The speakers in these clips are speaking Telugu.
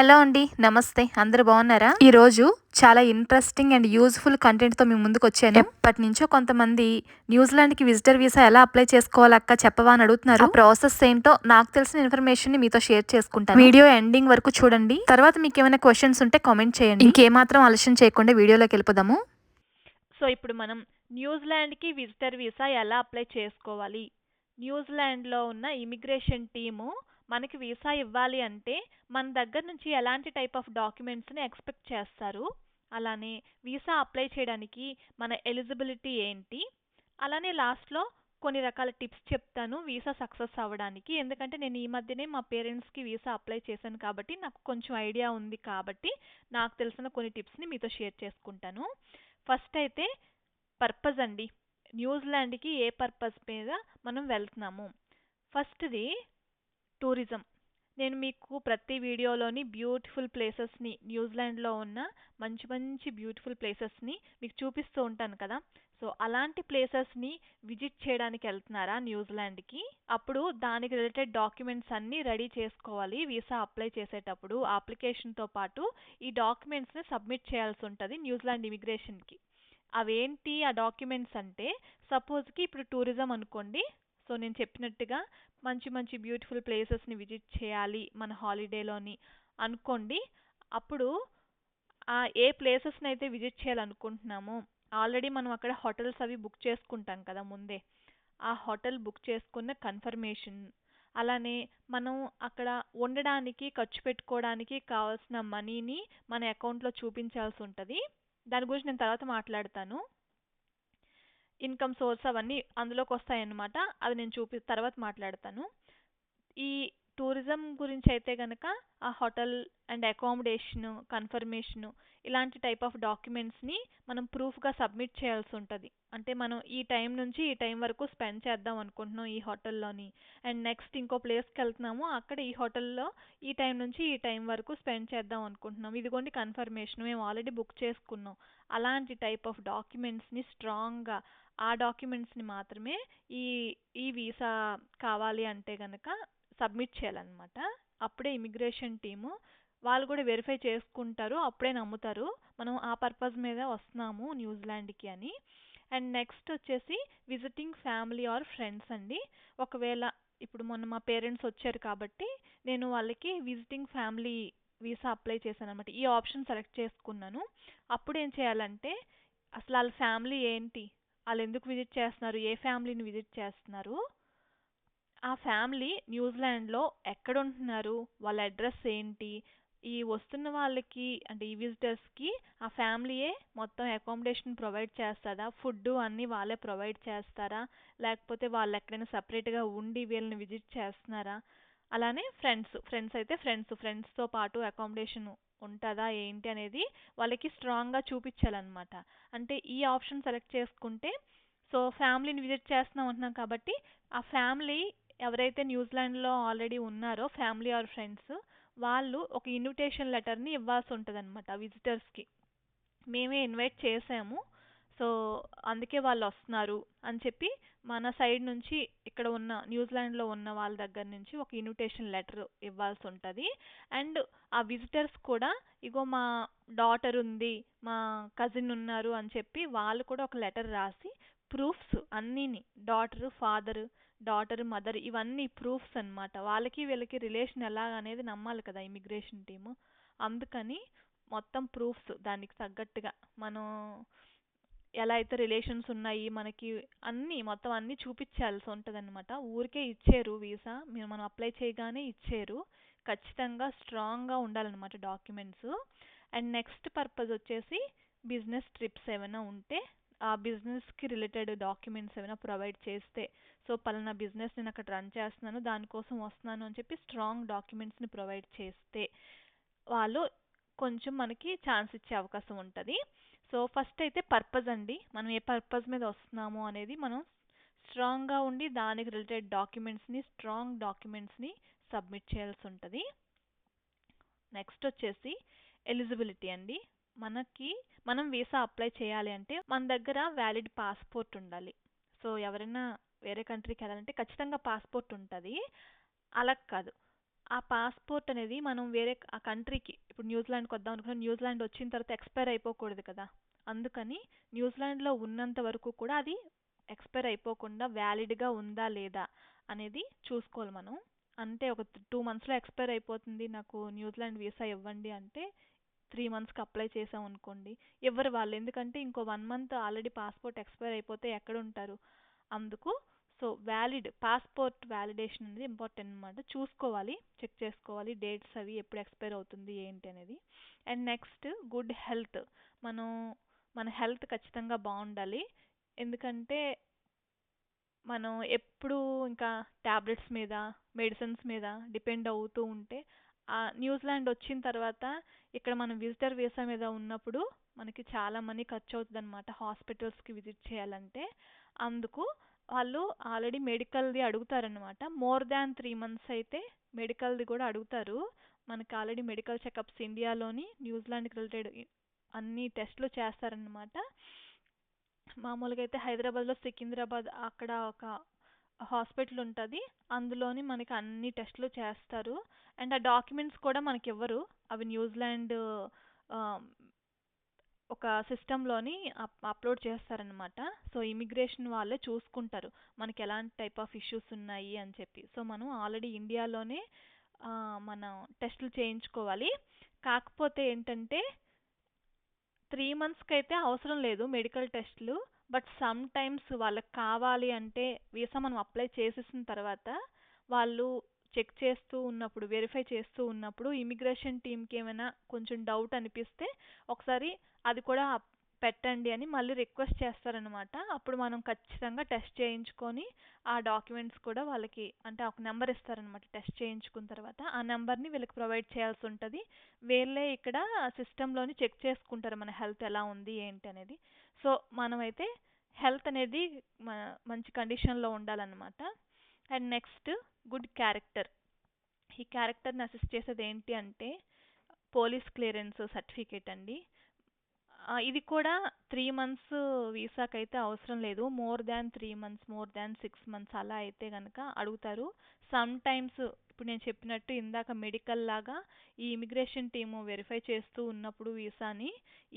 హలో అండి నమస్తే. అందరూ బాగున్నారా? ఈ రోజు చాలా ఇంట్రెస్టింగ్ అండ్ యూజ్ఫుల్ కంటెంట్తో మీ ముందుకు వచ్చాను. ఎప్పటి నుంచో కొంతమంది న్యూజిలాండ్కి విజిటర్ వీసా ఎలా అప్లై చేసుకోవాలక్క చెప్పవా అని అడుగుతున్నారు. ప్రాసెస్ ఏంటో నాకు తెలిసిన ఇన్ఫర్మేషన్ని మీతో షేర్ చేసుకుంటాను. వీడియో ఎండింగ్ వరకు చూడండి. తర్వాత మీకు ఏమైనా క్వశ్చన్స్ ఉంటే కామెంట్ చేయండి. ఇంకేమాత్రం ఆలస్యం చేయకుండా వీడియోలోకి వెళ్ళిపోదాము. సో ఇప్పుడు మనం న్యూజిలాండ్కి విజిటర్ వీసా ఎలా అప్లై చేసుకోవాలి? న్యూజిలాండ్లో ఉన్న ఇమిగ్రేషన్ టీము మనకి వీసా ఇవ్వాలి అంటే మన దగ్గర నుంచి ఎలాంటి టైప్ ఆఫ్ డాక్యుమెంట్స్ని ఎక్స్పెక్ట్ చేస్తారు? అలానే వీసా అప్లై చేయడానికి మన ఎలిజిబిలిటీ ఏంటి? అలానే లాస్ట్లో కొన్ని రకాల టిప్స్ చెప్తాను వీసా సక్సెస్ అవ్వడానికి. ఎందుకంటే నేను ఈ మధ్యనే మా పేరెంట్స్కి వీసా అప్లై చేశాను కాబట్టి నాకు కొంచెం ఐడియా ఉంది కాబట్టి నాకు తెలిసిన కొన్ని టిప్స్ని మీతో షేర్ చేసుకుంటాను. ఫస్ట్ అయితే పర్పస్ అండి. న్యూజిలాండ్కి ఏ పర్పస్ మీద మనం వెళ్తున్నాము? ఫస్ట్ది టూరిజం. నేను మీకు ప్రతి వీడియోలోని బ్యూటిఫుల్ ప్లేసెస్ని న్యూజిలాండ్లో ఉన్న మంచి మంచి బ్యూటిఫుల్ ప్లేసెస్ని మీకు చూపిస్తూ ఉంటాను కదా. సో అలాంటి ప్లేసెస్ని విజిట్ చేయడానికి వెళ్తున్నారా న్యూజిలాండ్కి? అప్పుడు దానికి రిలేటెడ్ డాక్యుమెంట్స్ అన్నీ రెడీ చేసుకోవాలి. వీసా అప్లై చేసేటప్పుడు అప్లికేషన్తో పాటు ఈ డాక్యుమెంట్స్ని సబ్మిట్ చేయాల్సి ఉంటుంది న్యూజిలాండ్ ఇమిగ్రేషన్కి. అవేంటి ఆ డాక్యుమెంట్స్ అంటే సపోజ్కి ఇప్పుడు టూరిజం అనుకోండి సో నేను చెప్పినట్టుగా మంచి మంచి బ్యూటిఫుల్ ప్లేసెస్ని విజిట్ చేయాలి మన హాలిడేలోని అనుకోండి. అప్పుడు ఆ ఏ ప్లేసెస్ని అయితే విజిట్ చేయాలనుకుంటున్నామో ఆల్రెడీ మనం అక్కడ హోటల్స్ అవి బుక్ చేసుకుంటాం కదా ముందే. ఆ హోటల్ బుక్ చేసుకున్న కన్ఫర్మేషన్ అలానే మనం అక్కడ ఉండడానికి ఖర్చు పెట్టుకోవడానికి కావాల్సిన మనీని మన అకౌంట్లో చూపించాల్సి ఉంటుంది. దాని గురించి నేను తర్వాత మాట్లాడతాను. ఇన్కమ్ సోర్స్ అవన్నీ అందులోకి వస్తాయన్నమాట అది నేను చూపి తర్వాత మాట్లాడతాను. ఈ టూరిజం గురించి అయితే కనుక ఆ హోటల్ అండ్ అకామిడేషన్ కన్ఫర్మేషన్ ఇలాంటి టైప్ ఆఫ్ డాక్యుమెంట్స్ని మనం ప్రూఫ్గా సబ్మిట్ చేయాల్సి ఉంటుంది. అంటే మనం ఈ టైం నుంచి ఈ టైం వరకు స్పెండ్ చేద్దాం అనుకుంటున్నాం ఈ హోటల్లోని. అండ్ నెక్స్ట్ ఇంకో ప్లేస్కి వెళ్తున్నాము అక్కడ ఈ హోటల్లో ఈ టైం నుంచి ఈ టైం వరకు స్పెండ్ చేద్దాం అనుకుంటున్నాం. ఇదిగోండి కన్ఫర్మేషన్ మేము ఆల్రెడీ బుక్ చేసుకున్నాం. అలాంటి టైప్ ఆఫ్ డాక్యుమెంట్స్ని స్ట్రాంగ్గా ఆ డాక్యుమెంట్స్ని మాత్రమే ఈ ఈ వీసా కావాలి అంటే కనుక సబ్మిట్ చేయాలన్నమాట. అప్పుడే ఇమిగ్రేషన్ టీము వాళ్ళు కూడా వెరిఫై చేసుకుంటారు అప్పుడే నమ్ముతారు. మనం ఆ పర్పస్ మీద వస్తున్నాము న్యూజిలాండ్కి అని. అండ్ నెక్స్ట్ వచ్చేసి విజిటింగ్ ఫ్యామిలీ ఆర్ ఫ్రెండ్స్ అండి. ఒకవేళ ఇప్పుడు మొన్న మా పేరెంట్స్ వచ్చారు కాబట్టి నేను వాళ్ళకి విజిటింగ్ ఫ్యామిలీ వీసా అప్లై చేశాను అనమాట ఈ ఆప్షన్ సెలెక్ట్ చేసుకున్నాను. అప్పుడు ఏం చేయాలంటే అసలు వాళ్ళ ఫ్యామిలీ ఏంటి? వాళ్ళు ఎందుకు విజిట్ చేస్తున్నారు? ఏ ఫ్యామిలీని విజిట్ చేస్తున్నారు? ఆ ఫ్యామిలీ న్యూజిలాండ్లో ఎక్కడ ఉంటున్నారు వాళ్ళ అడ్రస్ ఏంటి? ఈ వస్తున్న వాళ్ళకి అంటే ఈ విజిటర్స్కి ఆ ఫ్యామిలీయే మొత్తం అకామిడేషన్ ప్రొవైడ్ చేస్తుందా ఫుడ్ అన్నీ వాళ్ళే ప్రొవైడ్ చేస్తారా? లేకపోతే వాళ్ళు ఎక్కడైనా సపరేట్గా ఉండి వీళ్ళని విజిట్ చేస్తున్నారా? అలానే ఫ్రెండ్స్ ఫ్రెండ్స్ అయితే ఫ్రెండ్స్ ఫ్రెండ్స్తో పాటు అకామిడేషన్ ఉంటుందా ఏంటి అనేది వాళ్ళకి స్ట్రాంగ్గా చూపించాలన్నమాట. అంటే ఈ ఆప్షన్ సెలెక్ట్ చేసుకుంటే సో ఫ్యామిలీని విజిట్ చేస్తున్నాం అంటున్నాం కాబట్టి ఆ ఫ్యామిలీ ఎవరైతే న్యూజిలాండ్లో ఆల్రెడీ ఉన్నారో ఫ్యామిలీ ఆర్ ఫ్రెండ్స్ వాళ్ళు ఒక ఇన్విటేషన్ లెటర్ని ఇవ్వాల్సి ఉంటుంది అనమాట విజిటర్స్కి. మేమే ఇన్వైట్ చేసాము. సో అందుకే వాళ్ళు వస్తున్నారు అని చెప్పి మన సైడ్ నుంచి ఇక్కడ ఉన్న న్యూజిలాండ్లో ఉన్న వాళ్ళ దగ్గర నుంచి ఒక ఇన్విటేషన్ లెటర్ ఇవ్వాల్సి ఉంటుంది. అండ్ ఆ విజిటర్స్ కూడా ఇగో మా డాటర్ ఉంది మా కజిన్ ఉన్నారు అని చెప్పి వాళ్ళు కూడా ఒక లెటర్ రాసి ప్రూఫ్స్ అన్నీని డాటరు ఫాదరు డాటర్ మదర్ ఇవన్నీ ప్రూఫ్స్ అనమాట వాళ్ళకి వీళ్ళకి రిలేషన్ ఎలా అనేది నమ్మాలి కదా ఇమిగ్రేషన్ టీము అందుకని మొత్తం ప్రూఫ్స్ దానికి తగ్గట్టుగా మనం ఎలా అయితే రిలేషన్స్ ఉన్నాయి మనకి అన్నీ మొత్తం అన్నీ చూపించాల్సి ఉంటుంది అనమాట ఊరికే ఇచ్చారు వీసా మీరు మనం అప్లై చేయగానే ఇచ్చారు. ఖచ్చితంగా స్ట్రాంగ్గా ఉండాలన్నమాట డాక్యుమెంట్స్ అండ్ నెక్స్ట్ పర్పస్ వచ్చేసి బిజినెస్ ట్రిప్స్ ఏమైనా ఉంటే ఆ బిజినెస్కి రిలేటెడ్ డాక్యుమెంట్స్ ఏమైనా ప్రొవైడ్ చేస్తే సో పలానా బిజినెస్ నేను అక్కడ రన్ చేస్తున్నాను దానికోసం వస్తున్నాను అని చెప్పి స్ట్రాంగ్ డాక్యుమెంట్స్ని ప్రొవైడ్ చేస్తే వాళ్ళు కొంచెం మనకి ఛాన్స్ ఇచ్చే అవకాశం ఉంటుంది. సో ఫస్ట్ అయితే పర్పస్ అండి మనం ఏ పర్పస్ మీద వస్తున్నాము అనేది మనం స్ట్రాంగ్గా ఉండి దానికి రిలేటెడ్ డాక్యుమెంట్స్ని స్ట్రాంగ్ డాక్యుమెంట్స్ని సబ్మిట్ చేయాల్సి ఉంటుంది. నెక్స్ట్ వచ్చేసి ఎలిజిబిలిటీ అండి. మనకి మనం వీసా అప్లై చేయాలి అంటే మన దగ్గర వ్యాలిడ్ పాస్పోర్ట్ ఉండాలి. సో ఎవరైనా వేరే కంట్రీకి వెళ్ళాలంటే ఖచ్చితంగా పాస్పోర్ట్ ఉంటుంది. అలా కాదు. ఆ పాస్పోర్ట్ అనేది మనం వేరే ఆ కంట్రీకి ఇప్పుడు న్యూజిలాండ్కి వద్దాం అనుకున్నాం న్యూజిలాండ్ వచ్చిన తర్వాత ఎక్స్పైర్ అయిపోకూడదు కదా. అందుకని న్యూజిలాండ్లో ఉన్నంత వరకు కూడా అది ఎక్స్పైర్ అయిపోకుండా వ్యాలిడ్గా ఉందా లేదా అనేది చూసుకోవాలి మనం. అంటే ఒక టూ మంత్స్లో ఎక్స్పైర్ అయిపోతుంది నాకు న్యూజిలాండ్ వీసా ఇవ్వండి అంటే త్రీ మంత్స్కి అప్లై చేసాం అనుకోండి. ఎవరు వాళ్ళు? ఎందుకంటే ఇంకో one month already passport expire అయిపోతే ఎక్కడ ఉంటారు? అందుకు సో వ్యాలిడ్ పాస్పోర్ట్ వ్యాలిడేషన్ అనేది ఇంపార్టెంట్ అనమాట చూసుకోవాలి చెక్ చేసుకోవాలి డేట్స్ అవి ఎప్పుడు ఎక్స్పైర్ అవుతుంది ఏంటి అనేది. And next good health. మనం మన హెల్త్ ఖచ్చితంగా బాగుండాలి. ఎందుకంటే మనం ఎప్పుడు ఇంకా ట్యాబ్లెట్స్ మీద మెడిసిన్స్ మీద డిపెండ్ అవుతూ ఉంటే ఆ న్యూజిలాండ్ వచ్చిన తర్వాత ఇక్కడ మనం విజిటర్ వీసా మీద ఉన్నప్పుడు మనకి చాలా మనీ ఖర్చు అవుతుంది అనమాట హాస్పిటల్స్కి విజిట్ చేయాలంటే. అందుకు వాళ్ళు ఆల్రెడీ మెడికల్ది అడుగుతారనమాట మోర్ దాన్ త్రీ మంత్స్ అయితే మెడికల్ది కూడా అడుగుతారు. మనకు ఆల్రెడీ మెడికల్ చెకప్స్ ఇండియాలోని న్యూజిలాండ్కి రిలేటెడ్ అన్ని టెస్ట్లు చేస్తారనమాట మామూలుగా అయితే హైదరాబాద్లో సికింద్రాబాద్ అక్కడ ఒక హాస్పిటల్ ఉంటుంది. అందులోని మనకి అన్ని టెస్ట్లు చేస్తారు. అండ్ ఆ డాక్యుమెంట్స్ కూడా మనకి ఇవ్వరు. అవి న్యూజిలాండ్ ఒక సిస్టంలోని అప్ అప్లోడ్ చేస్తారనమాట సో ఇమిగ్రేషన్ వాళ్ళే చూసుకుంటారు. మనకి ఎలాంటి టైప్ ఆఫ్ ఇష్యూస్ ఉన్నాయి అని చెప్పి. సో మనం ఆల్రెడీ ఇండియాలోనే మనం టెస్టులు చేయించుకోవాలి. కాకపోతే ఏంటంటే త్రీ మంత్స్కి అయితే అవసరం లేదు మెడికల్ టెస్ట్లు. బట్ సమ్ టైమ్స్ వాళ్ళకి కావాలి అంటే వీసా మనం అప్లై చేసేసిన తర్వాత వాళ్ళు చెక్ చేస్తూ ఉన్నప్పుడు వెరిఫై చేస్తూ ఉన్నప్పుడు ఇమిగ్రేషన్ టీంకి ఏమైనా కొంచెం డౌట్ అనిపిస్తే ఒకసారి అది కూడా పెట్టండి అని మళ్ళీ రిక్వెస్ట్ చేస్తారనమాట అప్పుడు మనం ఖచ్చితంగా టెస్ట్ చేయించుకొని ఆ డాక్యుమెంట్స్ కూడా వాళ్ళకి అంటే ఒక నెంబర్ ఇస్తారనమాట టెస్ట్ చేయించుకున్న తర్వాత. ఆ నెంబర్ని వీళ్ళకి ప్రొవైడ్ చేయాల్సి ఉంటుంది. వీళ్ళే ఇక్కడ సిస్టంలోని చెక్ చేసుకుంటారు మన హెల్త్ ఎలా ఉంది ఏంటి అనేది. సో మనమైతే హెల్త్ అనేది మంచి కండిషన్లో ఉండాలన్నమాట. And next good character. ఈ క్యారెక్టర్ని అసిస్ట్ చేసేది ఏంటి అంటే పోలీస్ క్లియరెన్స్ సర్టిఫికేట్ అండి. ఇది కూడా త్రీ మంత్స్ వీసాకి అయితే అవసరం లేదు. More than three months more than six months అలా అయితే కనుక అడుగుతారు. సమ్ టైమ్స్ ఇప్పుడు నేను చెప్పినట్టు ఇందాక మెడికల్ లాగా ఈ ఇమిగ్రేషన్ టీము వెరిఫై చేస్తూ ఉన్నప్పుడు వీసాని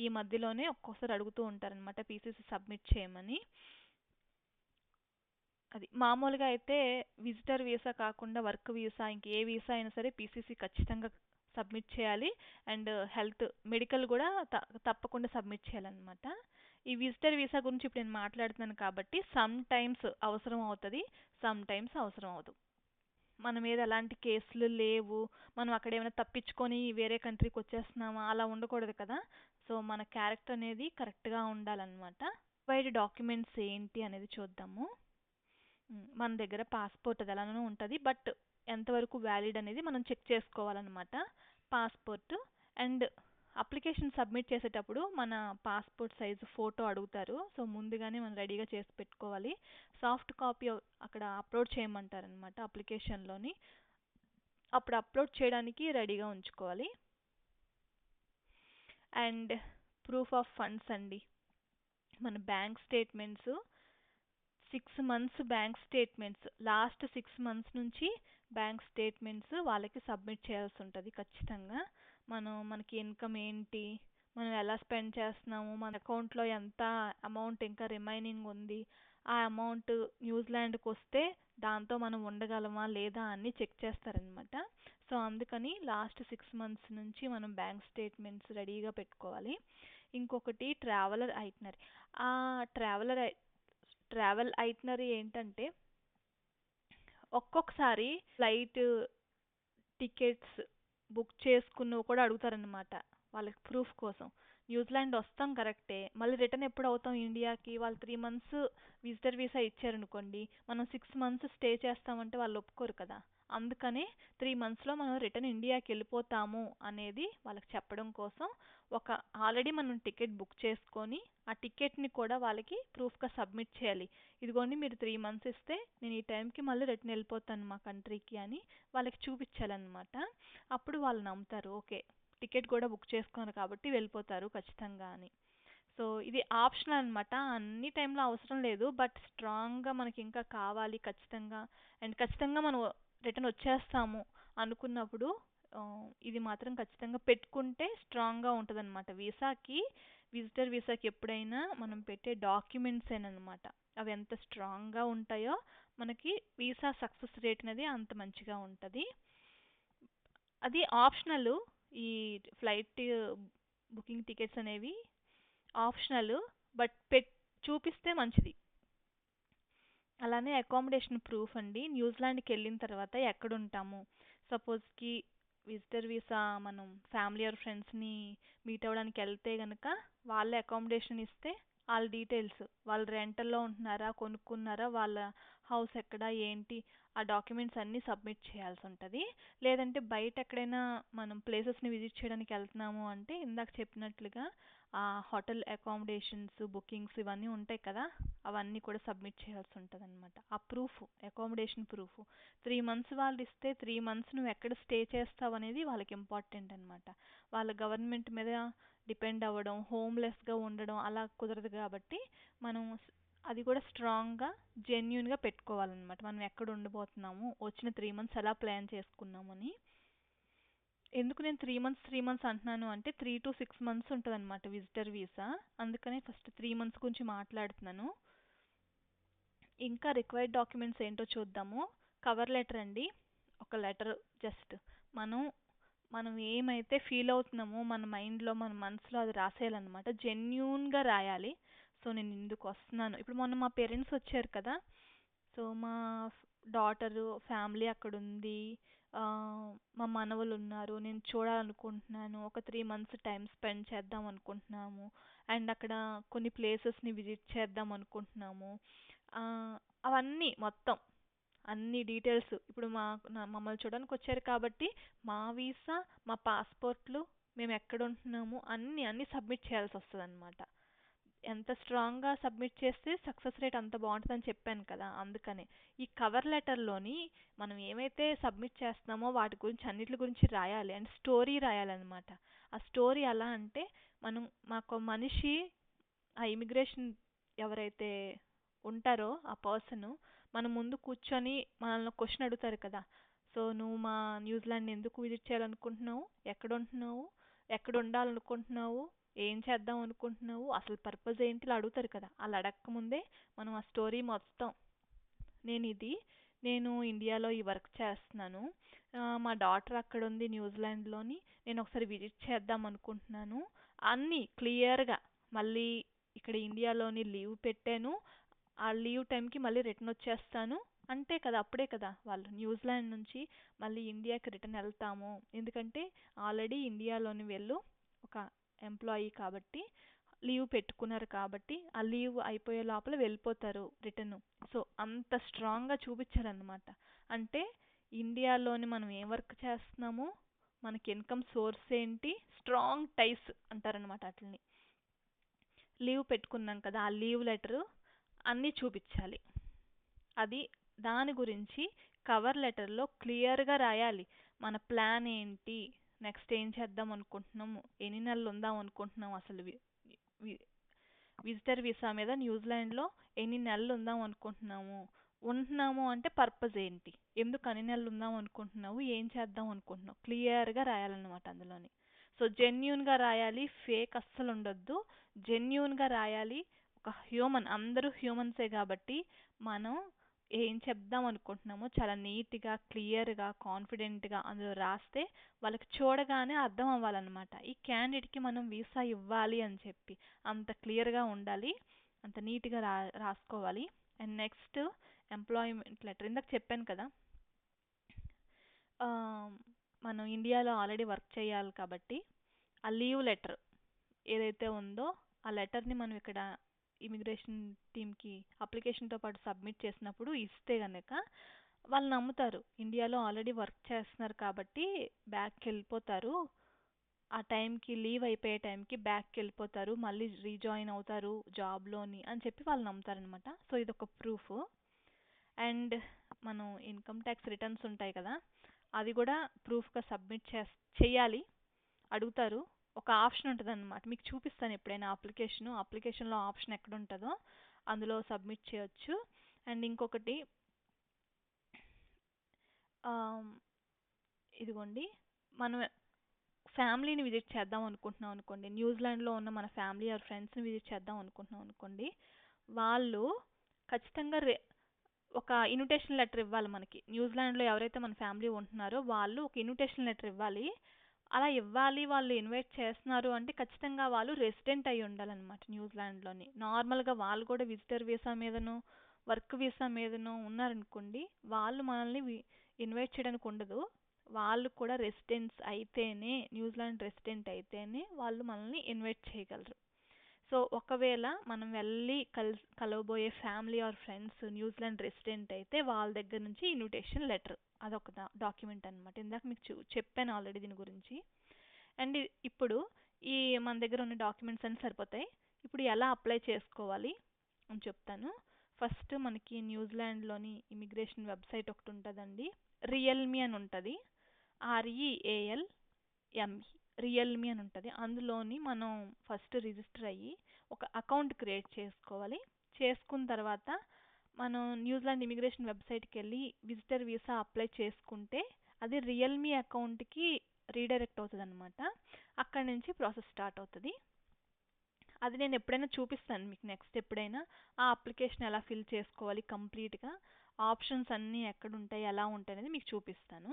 ఈ మధ్యలోనే ఒక్కోసారి అడుగుతూ ఉంటారనమాట పీసీసీ సబ్మిట్ చేయమని. అది మామూలుగా అయితే విజిటర్ వీసా కాకుండా వర్క్ వీసా ఇంక ఏ వీసా అయినా సరే పీసీసీ ఖచ్చితంగా సబ్మిట్ చేయాలి. అండ్ హెల్త్ మెడికల్ కూడా తప్పకుండా సబ్మిట్ చేయాలన్నమాట. ఈ విజిటర్ వీసా గురించి ఇప్పుడు నేను మాట్లాడుతున్నాను కాబట్టి సమ్ టైమ్స్ అవసరం అవుతుంది సమ్ టైమ్స్ అవసరం అవుతుంది మన మీద అలాంటి కేసులు లేవు మనం అక్కడ ఏమైనా తప్పించుకొని వేరే కంట్రీకి వచ్చేస్తున్నామా అలా ఉండకూడదు కదా. సో మన క్యారెక్టర్ అనేది కరెక్ట్గా ఉండాలన్నమాట. వైడ్ డాక్యుమెంట్స్ ఏంటి అనేది చూద్దాము. మన దగ్గర పాస్పోర్ట్ అది అలానే ఉంటుంది బట్ ఎంతవరకు వ్యాలిడ్ అనేది మనం చెక్ చేసుకోవాలన్నమాట. పాస్పోర్ట్ అండ్ అప్లికేషన్ సబ్మిట్ చేసేటప్పుడు మన పాస్పోర్ట్ సైజు ఫోటో అడుగుతారు. సో ముందుగానే మనం రెడీగా చేసి పెట్టుకోవాలి. సాఫ్ట్ కాపీ అక్కడ అప్లోడ్ చేయమంటారనమాట అప్లికేషన్లోని అప్పుడు అప్లోడ్ చేయడానికి రెడీగా ఉంచుకోవాలి. అండ్ ప్రూఫ్ ఆఫ్ ఫండ్స్ అండి. మన bank statements six months bank statements last six months నుంచి బ్యాంక్ స్టేట్మెంట్స్ వాళ్ళకి సబ్మిట్ చేయాల్సి ఉంటుంది ఖచ్చితంగా. మనం మనకి ఇన్కమ్ ఏంటి మనం ఎలా స్పెండ్ చేస్తున్నాము మన అకౌంట్లో ఎంత అమౌంట్ ఇంకా రిమైనింగ్ ఉంది ఆ అమౌంట్ న్యూజిలాండ్కి వస్తే దాంతో మనం ఉండగలమా లేదా అని చెక్ చేస్తారనమాట సో అందుకని లాస్ట్ సిక్స్ మంత్స్ నుంచి మనం బ్యాంక్ స్టేట్మెంట్స్ రెడీగా పెట్టుకోవాలి. ఇంకొకటి ట్రావెలర్ ఐటనరీ ఆ ట్రావెలర్ ట్రావెల్ ఐటనరీ ఏంటంటే ఒక్కొక్కసారి ఫ్లైట్ టికెట్స్ బుక్ చేసుకున్నవి కూడా అడుగుతారనమాట వాళ్ళకి ప్రూఫ్ కోసం. న్యూజిలాండ్ వస్తాం కరెక్టే మళ్ళీ రిటర్న్ ఎప్పుడు అవుతాం ఇండియాకి? వాళ్ళు త్రీ మంత్స్ విజిటర్ వీసా ఇచ్చారనుకోండి మనం సిక్స్ మంత్స్ స్టే చేస్తామంటే వాళ్ళు ఒప్పుకోరు కదా. అందుకనే త్రీ మంత్స్లో మనం రిటర్న్ ఇండియాకి వెళ్ళిపోతాము అనేది వాళ్ళకి చెప్పడం కోసం ఒక ఆల్రెడీ మనం టికెట్ బుక్ చేసుకొని ఆ టికెట్ని కూడా వాళ్ళకి ప్రూఫ్గా సబ్మిట్ చేయాలి. ఇదిగోండి మీరు త్రీ మంత్స్ ఇస్తే నేను ఈ టైంకి మళ్ళీ రిటర్న్ వెళ్ళిపోతాను మా కంట్రీకి అని వాళ్ళకి చూపించాలన్నమాట. అప్పుడు వాళ్ళు నమ్ముతారు ఓకే టికెట్ కూడా బుక్ చేసుకున్నారు కాబట్టి వెళ్ళిపోతారు ఖచ్చితంగా అని. సో ఇది ఆప్షనల్ అనమాట అన్ని టైంలో అవసరం లేదు బట్ స్ట్రాంగ్గా మనకి ఇంకా కావాలి ఖచ్చితంగా. అండ్ ఖచ్చితంగా మనం రిటర్న్ వచ్చేస్తాము అనుకున్నప్పుడు ఇది మాత్రం ఖచ్చితంగా పెట్టుకుంటే స్ట్రాంగ్గా ఉంటుందన్నమాట. వీసాకి విజిటర్ వీసాకి ఎప్పుడైనా మనం పెట్టే డాక్యుమెంట్స్ అనమాట అవి ఎంత స్ట్రాంగ్గా ఉంటాయో మనకి వీసా సక్సెస్ రేట్ అనేది అంత మంచిగా ఉంటుంది. అది ఆప్షనల్ ఈ ఫ్లైట్ బుకింగ్ టికెట్స్ అనేవి ఆప్షనల్ బట్ పెట్ చూపిస్తే మంచిది. అలానే అకామిడేషన్ ప్రూఫ్ అండి. న్యూజిలాండ్కి వెళ్ళిన తర్వాత ఎక్కడ ఉంటాము సపోజ్కి విజిటర్ వీసా మనం ఫ్యామిలీ ఆర్ ఫ్రెండ్స్ని మీట్ అవ్వడానికి వెళ్తే కనుక వాళ్ళే అకామిడేషన్ ఇస్తే వాళ్ళ డీటెయిల్స్ వాళ్ళు రెంటల్లో ఉంటున్నారా? కొనుక్కున్నారా? వాళ్ళ హౌస్ ఎక్కడ? ఏంటి? ఆ డాక్యుమెంట్స్ అన్నీ సబ్మిట్ చేయాల్సి ఉంటుంది. లేదంటే బయట ఎక్కడైనా మనం ప్లేసెస్ని విజిట్ చేయడానికి వెళ్తున్నాము అంటే ఇందాక చెప్పినట్లుగా హోటల్ అకామిడేషన్స్ బుకింగ్స్ ఇవన్నీ ఉంటాయి కదా అవన్నీ కూడా సబ్మిట్ చేయాల్సి ఉంటుంది అనమాట ఆ proof accommodation proof. Three months వాళ్ళు ఇస్తే త్రీ మంత్స్ నువ్వు ఎక్కడ స్టే చేస్తావు అనేది వాళ్ళకి ఇంపార్టెంట్ అనమాట వాళ్ళ గవర్నమెంట్ మీద డిపెండ్ అవ్వడం హోమ్లెస్గా ఉండడం అలా కుదరదు కాబట్టి మనం అది కూడా స్ట్రాంగ్గా జెన్యున్గా పెట్టుకోవాలన్నమాట. మనం ఎక్కడ ఉండబోతున్నాము వచ్చిన త్రీ మంత్స్ ఎలా ప్లాన్ చేసుకున్నామని. ఎందుకు నేను త్రీ మంత్స్ త్రీ మంత్స్ అంటున్నాను అంటే త్రీ టు సిక్స్ మంత్స్ ఉంటుంది అనమాట విజిటర్ వీసా అందుకనే ఫస్ట్ త్రీ మంత్స్ గురించి మాట్లాడుతున్నాను. ఇంకా రిక్వైర్డ్ డాక్యుమెంట్స్ ఏంటో చూద్దాము. కవర్ లెటర్ అండి. ఒక లెటర్ జస్ట్ మనం మనం ఏమైతే ఫీల్ అవుతున్నామో మన మైండ్లో మన మనసులో అది రాసేయాలన్నమాట. జెన్యున్గా రాయాలి. సో నేను ఇందుకు వస్తున్నాను. ఇప్పుడు మొన్న మా పేరెంట్స్ వచ్చారు కదా. సో మా డాటరు ఫ్యామిలీ అక్కడ ఉంది మా మనవలు ఉన్నారు నేను చూడాలనుకుంటున్నాను ఒక త్రీ మంత్స్ టైం స్పెండ్ చేద్దాం అనుకుంటున్నాము అండ్ అక్కడ కొన్ని ప్లేసెస్ని విజిట్ చేద్దాం అనుకుంటున్నాము. అవన్నీ మొత్తం అన్ని డీటెయిల్స్ ఇప్పుడు మా మమ్మల్ని చూడడానికి వచ్చారు కాబట్టి మా వీసా మా పాస్పోర్ట్లు మేము ఎక్కడ ఉంటున్నాము అన్నీ అన్నీ సబ్మిట్ చేయాల్సి వస్తుంది అనమాట ఎంత స్ట్రాంగ్గా సబ్మిట్ చేస్తే సక్సెస్ రేట్ అంత బాగుంటుందని చెప్పాను కదా అందుకనే. ఈ కవర్ లెటర్లోని మనం ఏమైతే సబ్మిట్ చేస్తున్నామో వాటి గురించి అన్నిటి గురించి రాయాలి. అండ్ స్టోరీ రాయాలన్నమాట. ఆ స్టోరీ ఎలా అంటే మనం మాకు మనిషి ఆ ఇమిగ్రేషన్ ఎవరైతే ఉంటారో ఆ పర్సన్ మన ముందు కూర్చొని మనల్ని క్వశ్చన్ అడుగుతారు కదా. సో నువ్వు మా న్యూజిలాండ్ ఎందుకు విజిట్ చేయాలనుకుంటున్నావు? ఎక్కడ ఉంటున్నావు? ఎక్కడ ఉండాలనుకుంటున్నావు? ఏం చేద్దాం అనుకుంటున్నావు? అసలు పర్పస్ ఏంటి? ఇలా అడుగుతారు కదా. అలా అడగక ముందే మనం ఆ స్టోరీ మొత్తం. నేను ఇది నేను ఇండియాలో ఈ వర్క్ చేస్తున్నాను. మా డాటర్ అక్కడ ఉంది న్యూజిలాండ్లోని. నేను ఒకసారి విజిట్ చేద్దాం అనుకుంటున్నాను. అన్నీ క్లియర్గా మళ్ళీ ఇక్కడ ఇండియాలోని లీవ్ పెట్టాను. ఆ లీవ్ టైంకి మళ్ళీ రిటర్న్ వచ్చేస్తాను. అంతే కదా అప్పుడే కదా వాళ్ళు న్యూజిలాండ్ నుంచి మళ్ళీ ఇండియాకి రిటర్న్ వెళ్తాము. ఎందుకంటే ఆల్రెడీ ఇండియాలోని వెళ్ళు ఒక ఎంప్లాయీ కాబట్టి లీవ్ పెట్టుకున్నారు కాబట్టి ఆ లీవ్ అయిపోయే లోపల వెళ్ళిపోతారు రిటర్న్ సో అంత స్ట్రాంగ్గా చూపించారనమాట అంటే ఇండియాలోని మనం ఏం వర్క్ చేస్తున్నామో మనకి ఇన్కమ్ సోర్స్ ఏంటి స్ట్రాంగ్ టైస్ అంటారనమాట అట్లని లీవ్ పెట్టుకున్నాం కదా ఆ లీవ్ లెటరు అన్నీ చూపించాలి. అది దాని గురించి కవర్ లెటర్లో క్లియర్గా రాయాలి. మన ప్లాన్ ఏంటి నెక్స్ట్ ఏం చేద్దాం అనుకుంటున్నాము? ఎన్ని నెలలు ఉందాం అనుకుంటున్నాం అసలు? విజిటర్ వీసా మీద న్యూజిలాండ్లో ఎన్ని నెలలు ఉందాం అనుకుంటున్నాము? ఉంటున్నాము అంటే పర్పస్ ఏంటి? ఎందుకు అన్ని నెలలు ఉందాం అనుకుంటున్నావు? ఏం చేద్దాం అనుకుంటున్నావు? క్లియర్గా రాయాలన్నమాట అందులోని. సో జెన్యున్గా రాయాలి ఫేక్ అస్సలు ఉండొద్దు. జెన్యున్గా రాయాలి ఒక హ్యూమన్ అందరూ హ్యూమన్సే కాబట్టి మనం ఏం చెప్దాం అనుకుంటున్నామో చాలా నీట్గా క్లియర్గా కాన్ఫిడెంట్గా అందులో రాస్తే వాళ్ళకి చూడగానే అర్థం అవ్వాలన్నమాట. ఈ క్యాండిడేట్కి మనం వీసా ఇవ్వాలి అని చెప్పి అంత క్లియర్గా ఉండాలి అంత నీట్గా రా రాసుకోవాలి. అండ్ నెక్స్ట్ ఎంప్లాయ్మెంట్ లెటర్ ఇందాక చెప్పాను కదా. మనం ఇండియాలో ఆల్రెడీ వర్క్ చేయాలి కాబట్టి ఆ లీవ్ లెటర్ ఏదైతే ఉందో ఆ లెటర్ని మనం ఇక్కడ ఇమిగ్రేషన్ టీమ్కి అప్లికేషన్తో పాటు సబ్మిట్ చేసినప్పుడు ఇస్తే కనుక వాళ్ళు నమ్ముతారు. ఇండియాలో ఆల్రెడీ వర్క్ చేస్తున్నారు కాబట్టి బ్యాక్కి వెళ్ళిపోతారు ఆ టైంకి లీవ్ అయిపోయే టైంకి బ్యాక్కి వెళ్ళిపోతారు మళ్ళీ రీజాయిన్ అవుతారు జాబ్లోని అని చెప్పి వాళ్ళు నమ్ముతారనమాట సో ఇది ఒక ప్రూఫ్. అండ్ మనం ఇన్కమ్ ట్యాక్స్ రిటర్న్స్ ఉంటాయి కదా అది కూడా ప్రూఫ్గా సబ్మిట్ చే చేయాలి. అడుగుతారు. ఒక ఆప్షన్ ఉంటుంది అనమాట మీకు చూపిస్తాను ఎప్పుడైనా అప్లికేషన్. అప్లికేషన్లో ఆప్షన్ ఎక్కడ ఉంటుందో అందులో సబ్మిట్ చేయొచ్చు. అండ్ ఇంకొకటి ఇదిగోండి. మనం ఫ్యామిలీని విజిట్ చేద్దాం అనుకుంటున్నాం అనుకోండి. న్యూజిలాండ్లో ఉన్న మన ఫ్యామిలీ ఆర్ ఫ్రెండ్స్ని విజిట్ చేద్దాం అనుకుంటున్నాం అనుకోండి. వాళ్ళు ఖచ్చితంగా రే ఒక ఇన్విటేషన్ లెటర్ ఇవ్వాలి మనకి. న్యూజిలాండ్లో ఎవరైతే మన ఫ్యామిలీ ఉంటున్నారో వాళ్ళు ఒక ఇన్విటేషన్ లెటర్ ఇవ్వాలి. అలా ఇవ్వాలి వాళ్ళు ఇన్వైట్ చేస్తున్నారు అంటే ఖచ్చితంగా వాళ్ళు రెసిడెంట్ అయి ఉండాలన్నమాట న్యూజిలాండ్లోని. నార్మల్గా వాళ్ళు కూడా విజిటర్ వీసా మీదనో వర్క్ వీసా మీదనో ఉన్నారనుకోండి వాళ్ళు మనల్ని ఇన్వైట్ చేయడానికి ఉండదు. వాళ్ళు కూడా రెసిడెంట్స్ అయితేనే న్యూజిలాండ్ రెసిడెంట్ అయితేనే వాళ్ళు మనల్ని ఇన్వైట్ చేయగలరు. సో ఒకవేళ మనం వెళ్ళి కల్ కలవబోయే family or friends New Zealand resident అయితే వాళ్ళ దగ్గర నుంచి ఇన్విటేషన్ లెటర్. అదొక డాక్యుమెంట్ అనమాట ఇందాక మీకు చూ చెప్పాను ఆల్రెడీ దీని గురించి. అండ్ ఇప్పుడు ఈ మన దగ్గర ఉన్న డాక్యుమెంట్స్ అన్నీ సరిపోతాయి. ఇప్పుడు ఎలా అప్లై చేసుకోవాలి అని చెప్తాను. ఫస్ట్ మనకి న్యూజిలాండ్లోని ఇమిగ్రేషన్ వెబ్సైట్ ఒకటి ఉంటుందండి. రియల్మీ అని ఉంటుంది. ఆర్ఈఏఎల్ ఎంఈ రియల్మీ అని ఉంటుంది. అందులోని మనం ఫస్ట్ రిజిస్టర్ అయ్యి ఒక అకౌంట్ క్రియేట్ చేసుకోవాలి. చేసుకున్న తర్వాత మనం న్యూజిలాండ్ ఇమిగ్రేషన్ వెబ్సైట్కి వెళ్ళి విజిటర్ వీసా అప్లై చేసుకుంటే అది రియల్మీ అకౌంట్కి రీడైరెక్ట్ అవుతుంది అనమాట అక్కడి నుంచి ప్రాసెస్ స్టార్ట్ అవుతుంది. అది నేను ఎప్పుడైనా చూపిస్తాను మీకు నెక్స్ట్ ఎప్పుడైనా. ఆ అప్లికేషన్ ఎలా ఫిల్ చేసుకోవాలి కంప్లీట్గా. ఆప్షన్స్ అన్నీ ఎక్కడ ఉంటాయి ఎలా ఉంటాయి అనేది మీకు చూపిస్తాను.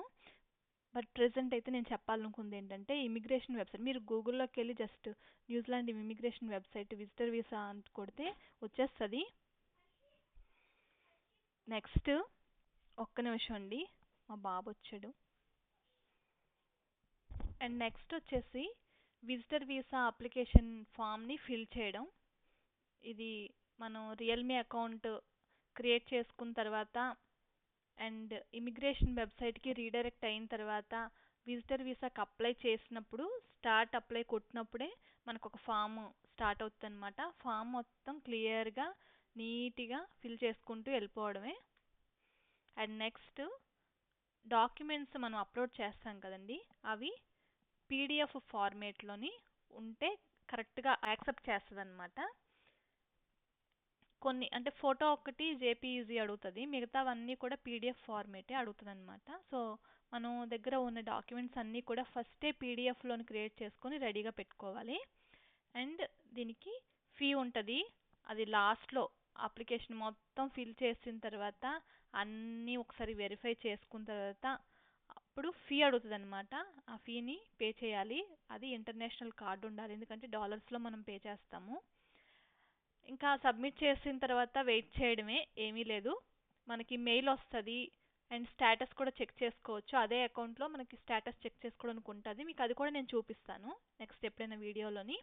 బట్ ప్రెసెంట్ అయితే నేను చెప్పాలనుకుంది ఏంటంటే ఇమిగ్రేషన్ వెబ్సైట్. మీరు గూగుల్లోకి వెళ్ళి just New Zealand immigration website visitor visa అని కొడితే వచ్చేస్తుంది. నెక్స్ట్ ఒక్క నిమిషం అండి. మా బాబు వచ్చాడు అండ్ నెక్స్ట్ వచ్చేసి విజిటర్ వీసా అప్లికేషన్ ఫామ్ని ఫిల్ చేయడం. ఇది మనం రియల్మీ అకౌంట్ క్రియేట్ చేసుకున్న తర్వాత అండ్ ఇమిగ్రేషన్ వెబ్సైట్కి రీడైరెక్ట్ అయిన తర్వాత విజిటర్ వీసాకి అప్లై చేసినప్పుడు స్టార్ట్ అప్లై కొట్టినప్పుడే మనకు ఒక ఫామ్ స్టార్ట్ అవుతుంది అనమాట ఫామ్ మొత్తం క్లియర్గా నీట్గా ఫిల్ చేసుకుంటూ వెళ్ళిపోవడమే. అండ్ నెక్స్ట్ డాక్యుమెంట్స్ మనం అప్లోడ్ చేస్తాం కదండి అవి పీడిఎఫ్ ఫార్మేట్లోని ఉంటే కరెక్ట్గా యాక్సెప్ట్ చేస్తుంది అనమాట కొన్ని అంటే ఫోటో ఒకటి జేపీఈజీ అడుగుతుంది మిగతావన్నీ కూడా పీడిఎఫ్ ఫార్మేటే అడుగుతుంది అనమాట సో మనం దగ్గర ఉన్న డాక్యుమెంట్స్ అన్నీ కూడా ఫస్టే పీడిఎఫ్లోని క్రియేట్ చేసుకొని రెడీగా పెట్టుకోవాలి. అండ్ దీనికి ఫీ ఉంటుంది అది లాస్ట్లో అప్లికేషన్ మొత్తం ఫిల్ చేసిన తర్వాత అన్నీ ఒకసారి వెరిఫై చేసుకున్న తర్వాత అప్పుడు ఫీ అడుగుతుంది అనమాట ఆ ఫీని పే చేయాలి. అది ఇంటర్నేషనల్ కార్డు ఉండాలి. ఎందుకంటే డాలర్స్లో మనం పే చేస్తాము. ఇంకా సబ్మిట్ చేసిన తర్వాత వెయిట్ చేయడమే ఏమీ లేదు. మనకి మెయిల్ వస్తుంది అండ్ స్టేటస్ కూడా చెక్ చేసుకోవచ్చు. అదే అకౌంట్లో మనకి స్టేటస్ చెక్ చేసుకోవడానికి ఉంటుంది. మీకు అది కూడా నేను చూపిస్తాను. నెక్స్ట్ ఎప్పుడైనా వీడియోలోని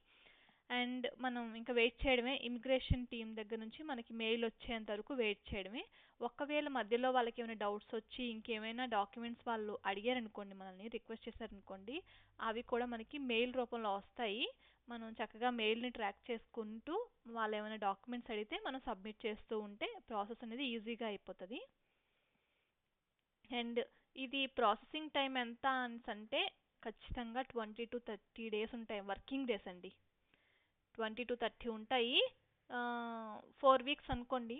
అండ్ మనం ఇంకా వెయిట్ చేయడమే ఇమిగ్రేషన్ టీం దగ్గర నుంచి మనకి మెయిల్ వచ్చేంత వరకు వెయిట్ చేయడమే. ఒకవేళ మధ్యలో వాళ్ళకి ఏమైనా డౌట్స్ వచ్చి ఇంకేమైనా డాక్యుమెంట్స్ వాళ్ళు అడిగారనుకోండి మనల్ని రిక్వెస్ట్ చేశారనుకోండి అవి కూడా మనకి మెయిల్ రూపంలో వస్తాయి. మనం చక్కగా మెయిల్ని ట్రాక్ చేసుకుంటూ వాళ్ళు ఏమైనా డాక్యుమెంట్స్ అడిగితే మనం సబ్మిట్ చేస్తూ ఉంటే ప్రాసెస్ అనేది ఈజీగా అయిపోతుంది. అండ్ ఇది ప్రాసెసింగ్ టైం ఎంత అంటే ఖచ్చితంగా ట్వంటీ టు థర్టీ డేస్ ఉంటాయి వర్కింగ్ డేస్ అండి. ట్వంటీ టు థర్టీ ఉంటాయి. ఫోర్ వీక్స్ అనుకోండి.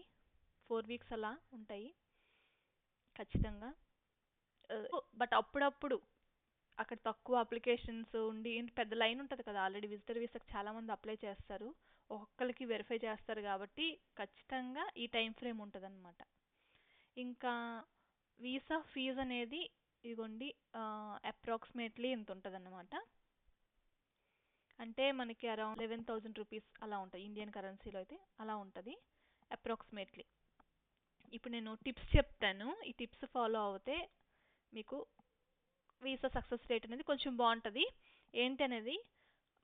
ఫోర్ వీక్స్ అలా ఉంటాయి. ఖచ్చితంగా. బట్ అప్పుడప్పుడు అక్కడ తక్కువ అప్లికేషన్స్ ఉండి పెద్ద లైన్ ఉంటుంది కదా ఆల్రెడీ విజిటర్ వీసాకి చాలామంది అప్లై చేస్తారు. ఒక్కొక్కరికి వెరిఫై చేస్తారు కాబట్టి ఖచ్చితంగా ఈ టైం ఫ్రేమ్ ఉంటుంది అనమాట ఇంకా వీసా ఫీజు అనేది ఇదిగోండి అప్రాక్సిమేట్లీ ఇంత ఉంటుంది అనమాట అంటే మనకి అరౌండ్ లెవెన్ థౌజండ్ రూపీస్ అలా ఉంటుంది ఇండియన్ కరెన్సీలో అయితే అలా ఉంటుంది అప్రాక్సిమేట్లీ ఇప్పుడు నేను టిప్స్ చెప్తాను. ఈ టిప్స్ ఫాలో అవుతే మీకు వీసా సక్సెస్ రేట్ అనేది కొంచెం బాగుంటుంది. ఏంటనేది?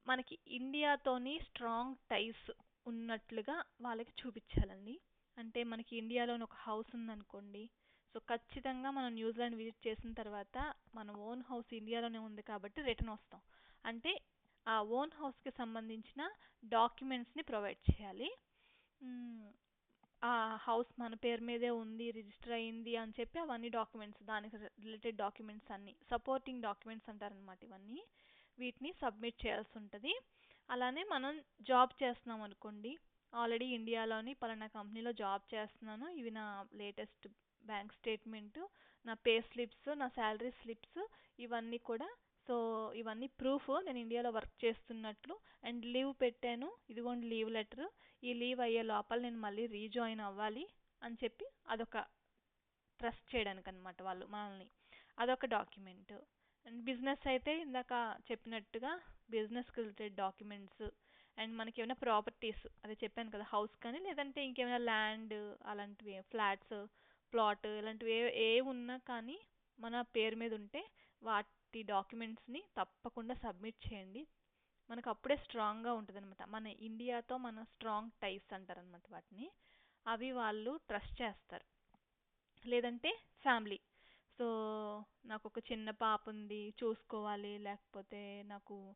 మనకి ఇండియాతోని స్ట్రాంగ్ టైస్ ఉన్నట్లుగా వాళ్ళకి చూపించాలండి. అంటే మనకి ఇండియాలోని ఒక హౌస్ ఉందనుకోండి. సో ఖచ్చితంగా మనం న్యూజిలాండ్ విజిట్ చేసిన తర్వాత మన ఓన్ హౌస్ ఇండియాలోనే ఉంది కాబట్టి రిటర్న్ వస్తాం. అంటే ఆ ఓన్ హౌస్కి సంబంధించిన డాక్యుమెంట్స్ని ప్రొవైడ్ చేయాలి. ఆ హౌస్ మన పేరు మీదే ఉంది రిజిస్టర్ అయింది అని చెప్పి అవన్నీ డాక్యుమెంట్స్ దానికి రిలేటెడ్ డాక్యుమెంట్స్ అన్నీ సపోర్టింగ్ డాక్యుమెంట్స్ అంటారనమాట ఇవన్నీ. వీటిని సబ్మిట్ చేయాల్సి ఉంటుంది. అలానే మనం జాబ్ చేస్తున్నాం అనుకోండి ఆల్రెడీ ఇండియాలోని పలానా కంపెనీలో జాబ్ చేస్తున్నాను ఇవి నా లేటెస్ట్ బ్యాంక్ స్టేట్మెంటు నా పే స్లిప్స్ నా శాలరీ స్లిప్స్ ఇవన్నీ కూడా సో ఇవన్నీ ప్రూఫ్ నేను ఇండియాలో వర్క్ చేస్తున్నట్లు అండ్ లీవ్ పెట్టాను. ఇదిగోండి లీవ్ లెటర్ ఈ లీవ్ అయ్యే లోపల నేను మళ్ళీ రీజాయిన్ అవ్వాలి అని చెప్పి అదొక ట్రస్ట్ చేయడానికి అనమాట వాళ్ళు మనల్ని. అదొక డాక్యుమెంట్ అండ్ బిజినెస్ అయితే ఇందాక చెప్పినట్టుగా బిజినెస్కి రిలేటెడ్ డాక్యుమెంట్స్ అండ్ మనకి ఏమైనా ప్రాపర్టీస్ అదే చెప్పాను కదా హౌస్ కానీ లేదంటే ఇంకేమైనా ల్యాండ్ అలాంటివి ఫ్లాట్స్ ప్లాట్ ఇలాంటివి ఏ ఏ ఉన్నా కానీ మన పేరు మీద ఉంటే వాటి డాక్యుమెంట్స్ని తప్పకుండా సబ్మిట్ చేయండి. మనకు అప్పుడే స్ట్రాంగ్గా ఉంటుంది అనమాట మన ఇండియాతో మన స్ట్రాంగ్ టైస్ అంటారనమాట వాటిని. అవి వాళ్ళు ట్రస్ట్ చేస్తారు. లేదంటే ఫ్యామిలీ. సో నాకు ఒక చిన్న పాప ఉంది చూసుకోవాలి. లేకపోతే నాకు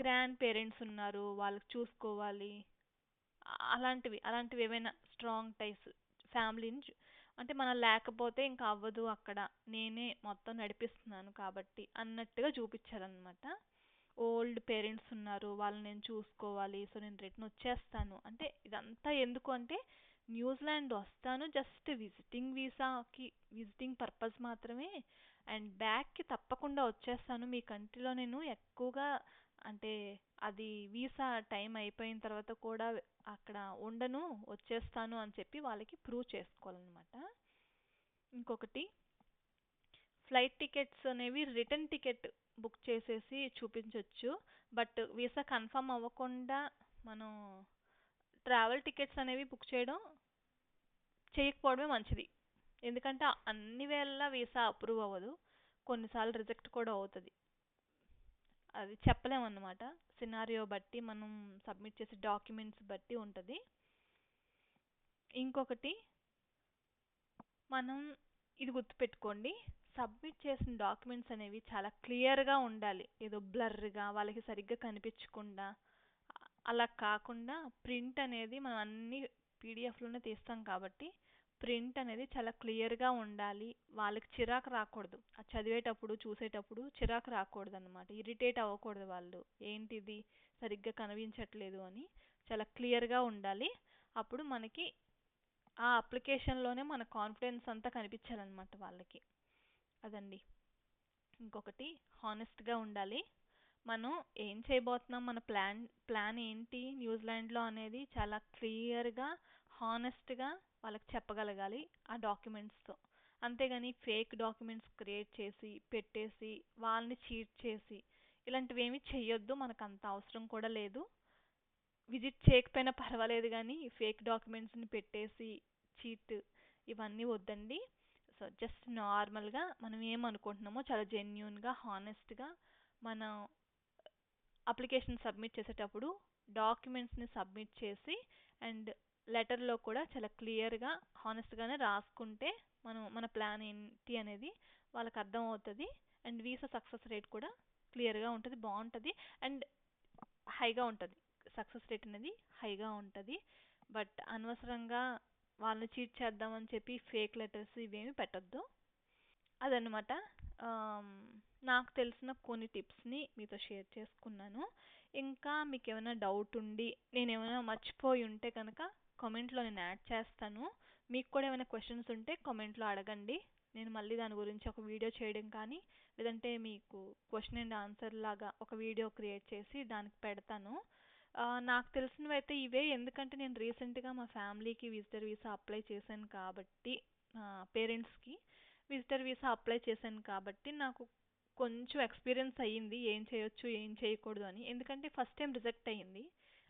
గ్రాండ్ పేరెంట్స్ ఉన్నారు వాళ్ళకి చూసుకోవాలి. అలాంటివి అలాంటివి ఏమైనా స్ట్రాంగ్ టైస్ ఫ్యామిలీని అంటే మనం లేకపోతే ఇంకా అవ్వదు అక్కడ. నేనే మొత్తం నడిపిస్తున్నాను కాబట్టి అన్నట్టుగా చూపించారనమాట ఓల్డ్ పేరెంట్స్ ఉన్నారు వాళ్ళని నేను చూసుకోవాలి సో నేను రిటర్న్ వచ్చేస్తాను. అంటే ఇదంతా ఎందుకు అంటే న్యూజిలాండ్ వస్తాను జస్ట్ విజిటింగ్ వీసాకి విజిటింగ్ పర్పస్ మాత్రమే. అండ్ బ్యాక్కి తప్పకుండా వచ్చేస్తాను. మీ కంట్రీలో నేను ఎక్కువగా అంటే అది వీసా టైం అయిపోయిన తర్వాత కూడా అక్కడ ఉండను వచ్చేస్తాను అని చెప్పి వాళ్ళకి ప్రూవ్ చేసుకోవాలన్నమాట. ఇంకొకటి ఫ్లైట్ టికెట్స్ అనేవి రిటర్న్ టికెట్ బుక్ చేసేసి చూపించవచ్చు బట్ వీసా కన్ఫర్మ్ అవ్వకుండా మనం ట్రావెల్ టికెట్స్ అనేవి బుక్ చేయడం చేయకపోవడమే మంచిది. ఎందుకంటే అన్ని వేళ వీసా అప్రూవ్ అవ్వదు. కొన్నిసార్లు రిజెక్ట్ కూడా అవుతుంది. అది చెప్పలేమన్నమాట. సినారియో బట్టి మనం సబ్మిట్ చేసే డాక్యుమెంట్స్ బట్టి ఉంటుంది. ఇంకొకటి మనం ఇది గుర్తుపెట్టుకోండి. సబ్మిట్ చేసిన డాక్యుమెంట్స్ అనేవి చాలా క్లియర్గా ఉండాలి. ఏదో బ్లర్గా వాళ్ళకి సరిగ్గా కనిపించకుండా. అలా కాకుండా ప్రింట్ అనేది మనం అన్ని పీడిఎఫ్లోనే తీస్తాం కాబట్టి ప్రింట్ అనేది చాలా క్లియర్గా ఉండాలి. వాళ్ళకి చిరాకు రాకూడదు. అది చదివేటప్పుడు చూసేటప్పుడు చిరాకు రాకూడదు అనమాట ఇరిటేట్ అవ్వకూడదు వాళ్ళు. ఏంటిది? సరిగ్గా కనిపించట్లేదు అని చాలా క్లియర్గా ఉండాలి. అప్పుడు మనకి ఆ అప్లికేషన్లోనే మన కాన్ఫిడెన్స్ అంతా కనిపించాలన్నమాట వాళ్ళకి. అదండి. ఇంకొకటి హానెస్ట్గా ఉండాలి. మనం ఏం చేయబోతున్నాం? మన ప్లాన్ ప్లాన్ ఏంటి? న్యూజిలాండ్లో అనేది చాలా క్లియర్గా హానెస్ట్గా వాళ్ళకి చెప్పగలగాలి ఆ డాక్యుమెంట్స్తో. అంతేగాని ఫేక్ డాక్యుమెంట్స్ క్రియేట్ చేసి పెట్టేసి వాళ్ళని చీట్ చేసి ఇలాంటివి ఏమీ చెయ్యొద్దు మనకు అంత అవసరం కూడా లేదు. విజిట్ చేయకపోయినా పర్వాలేదు కానీ ఫేక్ డాక్యుమెంట్స్ని పెట్టేసి చీట్ ఇవన్నీ వద్దండి. సో జస్ట్ నార్మల్గా మనం ఏమనుకుంటున్నామో చాలా జెన్యున్గా హానెస్ట్గా మన అప్లికేషన్ సబ్మిట్ చేసేటప్పుడు డాక్యుమెంట్స్ని సబ్మిట్ చేసి అండ్ లెటర్లో కూడా చాలా క్లియర్గా హానెస్ట్గానే రాసుకుంటే మనం మన ప్లాన్ ఏంటి అనేది వాళ్ళకి అర్థం అవుతుంది అండ్ వీసా సక్సెస్ రేట్ కూడా క్లియర్గా ఉంటుంది బాగుంటుంది. అండ్ హైగా ఉంటుంది. సక్సెస్ రేట్ అనేది హైగా ఉంటుంది. బట్ అనవసరంగా వాళ్ళని చీట్ చేద్దామని చెప్పి ఫేక్ లెటర్స్ ఇవేమి పెట్టద్దు. అదనమాట నాకు తెలిసిన కొన్ని టిప్స్ని మీతో షేర్ చేసుకున్నాను. ఇంకా మీకు ఏమైనా డౌట్ ఉండి నేనేమైనా మర్చిపోయి ఉంటే కనుక కామెంట్లో నేను యాడ్ చేస్తాను. మీకు కూడా ఏమైనా క్వశ్చన్స్ ఉంటే కామెంట్లో అడగండి. నేను మళ్ళీ దాని గురించి ఒక వీడియో చేయడం కానీ లేదంటే మీకు క్వశ్చన్ అండ్ ఆన్సర్ లాగా ఒక వీడియో క్రియేట్ చేసి దానికి పెడతాను. నాకు తెలిసినవి అయితే ఇవే. ఎందుకంటే నేను రీసెంట్గా మా ఫ్యామిలీకి విజిటర్ వీసా అప్లై చేశాను కాబట్టి పేరెంట్స్కి విజిటర్ వీసా అప్లై చేశాను కాబట్టి నాకు కొంచెం ఎక్స్పీరియన్స్ అయ్యింది. ఏం చేయొచ్చు ఏం చేయకూడదు అని. ఎందుకంటే ఫస్ట్ టైం రిజెక్ట్ అయ్యింది.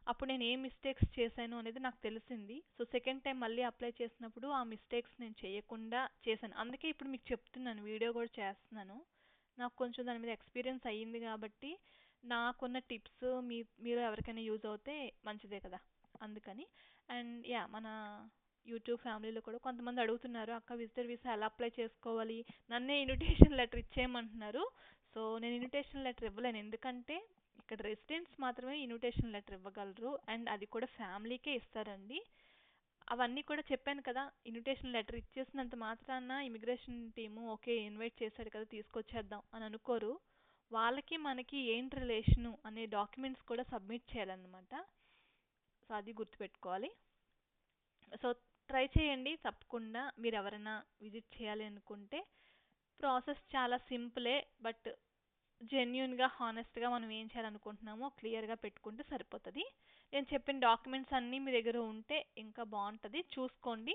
అప్పుడు నేను ఏ మిస్టేక్స్ చేశాను అనేది నాకు తెలిసింది. సో సెకండ్ టైం మళ్ళీ అప్లై చేసినప్పుడు ఆ మిస్టేక్స్ నేను చేయకుండా చేశాను. అందుకే ఇప్పుడు మీకు చెప్తున్నాను వీడియో కూడా చేస్తున్నాను. నాకు కొంచెం దాని మీద ఎక్స్పీరియన్స్ అయ్యింది కాబట్టి నాకున్న టిప్స్ మీ మీరు ఎవరికైనా యూజ్ అవుతే మంచిదే కదా. అందుకని. అండ్ యా మన యూట్యూబ్ ఫ్యామిలీలో కూడా కొంతమంది అడుగుతున్నారు అక్క విజిటర్ వీసా ఎలా అప్లై చేసుకోవాలి? నన్నే ఇన్విటేషన్ లెటర్ ఇచ్చేయమంటున్నారు. సో నేను ఇన్విటేషన్ లెటర్ ఇవ్వలేను. ఎందుకంటే ఇక్కడ రెసిడెంట్స్ మాత్రమే ఇన్విటేషన్ లెటర్ ఇవ్వగలరు. అండ్ అది కూడా ఫ్యామిలీకే ఇస్తారండి. అవన్నీ కూడా చెప్పాను కదా ఇన్విటేషన్ లెటర్ ఇచ్చేసినంత మాత్రాన ఇమిగ్రేషన్ టీము ఓకే ఇన్వైట్ చేశాడు కదా తీసుకొచ్చేద్దాం అని అనుకోరు. వాళ్ళకి మనకి ఏంటి రిలేషను అనే డాక్యుమెంట్స్ కూడా సబ్మిట్ చేయాలన్నమాట. సో అది గుర్తుపెట్టుకోవాలి. సో ట్రై చేయండి. తప్పకుండా మీరు ఎవరైనా విజిట్ చేయాలి అనుకుంటే ప్రాసెస్ చాలా సింపులే బట్ జెన్యున్గా హానెస్ట్గా మనం ఏం చేయాలనుకుంటున్నామో క్లియర్గా పెట్టుకుంటే సరిపోతుంది. నేను చెప్పిన డాక్యుమెంట్స్ అన్నీ మీ దగ్గర ఉంటే ఇంకా బాగుంటుంది. చూసుకోండి.